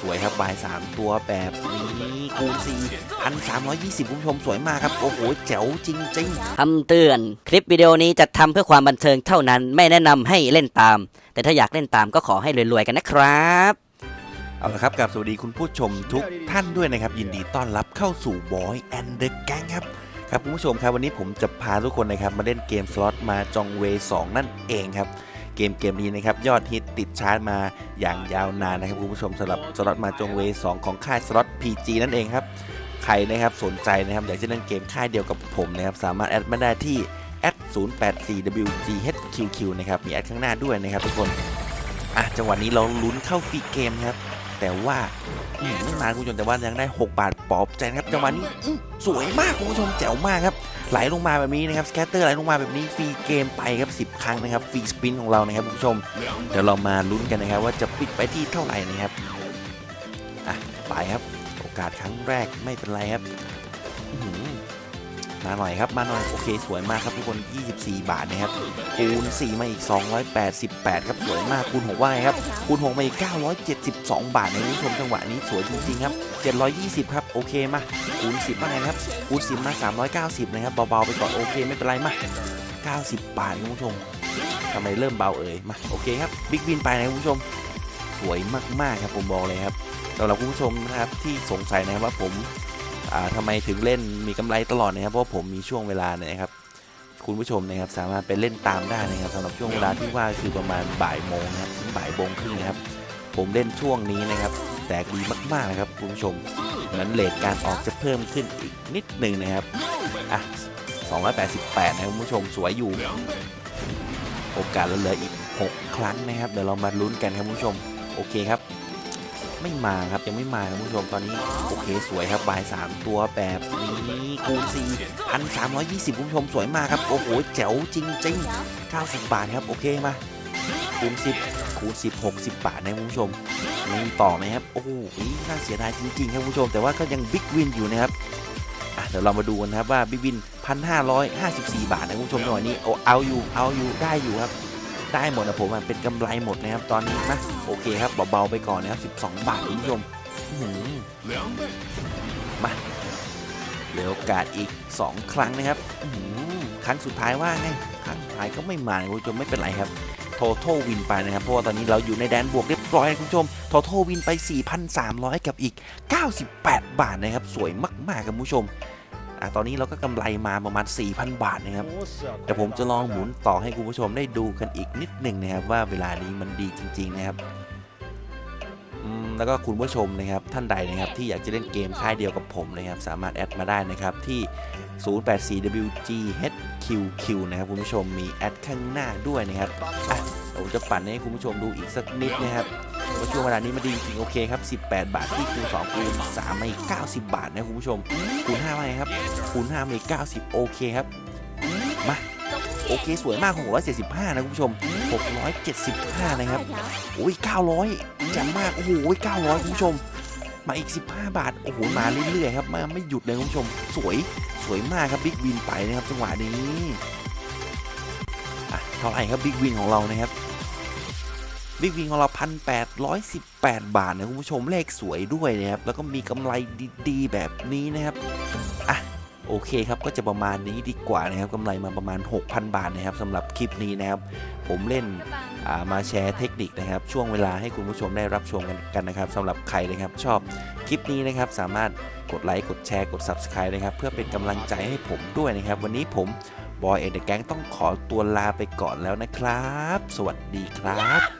สวยครับบาย3ตัวแบบนี้คูณ4 1,320คุณผู้ชมสวยมากครับ โอ้โห แจ๋วจริงๆคำเตือน คลิปวิดีโอนี้จัดทำเพื่อความบันเทิงเท่านั้นไม่แนะนำให้เล่นตาม แต่ถ้าอยากเล่นตามก็ขอให้รวยๆกันนะครับเอาละครับกับสวัสดีคุณผู้ชมทุกท่านด้วยนะครับ ยินดีต้อนรับเข้าสู่ Boy and the Gang ครับครับคุณผู้ชมครับวันนี้ผมจะพาทุกคนนะครับมาเล่นเกมสล็อตมาจองเว2นั่นเองครับเกมเกมนี้นะครับ ยอดฮิตติดชาร์จมาอย่างยาวนานนะครับคุณผู้ชมสำหรับสล็อตมาจงเว2ของค่ายสล็อต PG นั่นเองครับ ใครนะครับสนใจนะครับอยากจะเล่นเกมค่ายเดียวกับผมนะครับ สามารถแอดมาได้ที่ 084wghqq นะครับ มีแอดข้างหน้าด้วยนะครับทุกคน อะ จังหวะนี้เราลุ้นเข้าฟรีเกมครับ แต่ว่าอืมไม่มานคุณผู้ชมแต่ว่ายังได้ 6 บาทปลอบใจนะครับ จังหวะนี้อื้อสวยมากคุณผู้ชมแจ๋วมากครับ ไหลลงมาแบบนี้นะครับสแกตเตอร์ไหลลงมาแบบนี้ฟรีเกมไปครับ10 ครั้งนะครับฟรีสปินของเรานะครับคุณผู้ชม เดี๋ยวเรามาลุ้นกันนะครับ ว่าจะปิดไปที่เท่าไหร่นะครับอะไปครับ โอกาสครั้งแรกไม่เป็นไรครับ มาหน่อยครับมาหน่อยโอเคสวยมากครับทุกคน 24 บาทนะครับคูณ4มาอีก 288 ครับสวยมากคูณ6ว่าไงครับคูณ6มาอีก 972 บาทในคุณผู้ชมจังหวะนี้สวยจริงๆครับ 720 ครับโอเคมาคูณ10ว่าไงครับคูณ10มา 390 นะครับเบาๆไปก่อนโอเคไม่เป็นไรมา90 บาทคุณผู้ชมทำไมเริ่มเบาเอ่ยมาโอเคครับบิ๊กวินไปนะคุณผู้ชมสวยมากๆครับผมบอกเลยครับสำหรับคุณผู้ชมนะครับที่สงสัยนะครับว่าผม ทำไมถึงเล่นมีกำไรตลอดนะครับเพราะผมมีช่วงเวลาเนี่ยนะครับคุณผู้ชมนะครับสามารถไปเล่นตามได้นะครับสำหรับช่วงเวลาที่ว่าคือประมาณบ่ายโมงนะครับถึงบ่ายโมงครึ่งนะครับผมเล่นช่วงนี้นะครับแตกดีมากๆนะครับคุณผู้ชมนั้นเลทการออกจะเพิ่มขึ้นอีกนิดหนึ่งนะครับอะ288นะครับคุณผู้ชมสวยอยู่ โอกาสเหลืออีก 6 ครั้งนะครับ เดี๋ยวเรามาลุ้นกันครับคุณผู้ชม โอเคครับ ไม่มาครับยังไม่มาคุณผู้ชมตอนนี้โอเคสวยครับบาย3ตัวแบบนี้คูณ4 1,320คุณผู้ชมสวยมากครับโอ้โหแจ๋วจริงๆ90 บาทครับโอเคมาคูณ10คูณ10 60 บาทนะคุณผู้ชมมีต่อไหมครับโอ้โหน่าเสียดายจริงๆครับคุณผู้ชม แต่ว่าก็ยังบิ๊กวินอยู่นะครับอะเดี๋ยวเรามาดูกันนะครับว่าบิ๊กวิน 1,554 บาทนะคุณผู้ชมหน่อยนี้เอาเอาอยู่เอาอยู่ได้อยู่ครับ ได้หมดนะผมเป็นกำไรหมดนะครับตอนนี้นะโอเคครับเบาๆไปก่อนนะครับ12 บาทคุณผู้ชมมาเหลือโอกาสอีก 2 ครั้งนะครับครั้งสุดท้ายว่าไงครั้งสุดท้ายก็ไม่มาคุณผู้ชมไม่เป็นไรครับโทโทวินไปนะครับ เพราะว่าตอนนี้เราอยู่ในแดนบวกเรียบร้อยนะคุณผู้ชมโทโทวินไป 4,300 กับอีก 98 บาทนะครับ สวยมาก ๆ ครับคุณผู้ชม อะตอนนี้เราก็กำไรมาประมาณ 4,000 บาทนะครับเดี๋ยวผมจะลองหมุนต่อให้คุณผู้ชมได้ดูกันอีกนิดหนึ่งนะครับ ว่าเวลานี้มันดีจริง ๆ นะครับอืมแล้วก็คุณผู้ชมนะครับท่านใดนะครับที่อยากจะเล่นเกมค่ายเดียวกับผมนะครับสามารถแอดมาได้นะครับที่ 084WGHQQ นะครับคุณผู้ชมมีแอดข้างหน้าด้วยนะครับอะเดี๋ยว ผมจะปั่นให้คุณผู้ชมดูอีกสักนิดนะครับว่าช่วงเวลานี้มันดีจริงโอเคครับ 18 บาทที่คูณ2คูณ3มาอีก90 บาทนะคุณผู้ชม คูณ5มาไงครับ คูณ5มาอีก90 โอเคครับ มา โอเคสวยมาก675 นะคุณผู้ชม 675 นะครับ โอ้ย 900จ่มมาก โอ้โห 900 คุณผู้ชม มาอีก 15 บาท โอ้โห มาเรื่อยๆครับ มาไม่หยุดเลยคุณผู้ชม สวย สวยมากครับบิ๊กวินไปนะครับจังหวะนี้อะเท่าไหร่ครับบิ๊กวินของเรานะครับ บิ๊กวินของเรา1,818บแปดบาทนะคุณผู้ชมเลขสวยด้วยนะครับ แล้วก็มีกำไรดีๆ แบบนี้นะครับ อะโอเคครับก็จะประมาณนี้ดีกว่านะครับกำไรมาประมาณ 6,000 บาทนะครับสำหรับคลิปนี้นะครับ ผมเล่นามาแชร์เทคนิคนะครับ ช่วงเวลาให้คุณผู้ชมได้รับชมกันกันนะครับสำหรับใครนะครับชอบคลิปนี้นะครับ สามารถกดไลค์กดแชร์กด Subscribe นะครับ เพื่อเป็นกำลังใจให้ผมด้วยนะครับ วันนี้ผมบอยเอ็นเดอะแก๊งต้องขอตัวลาไปก่อนแล้วนะครับ สวัสดีครับ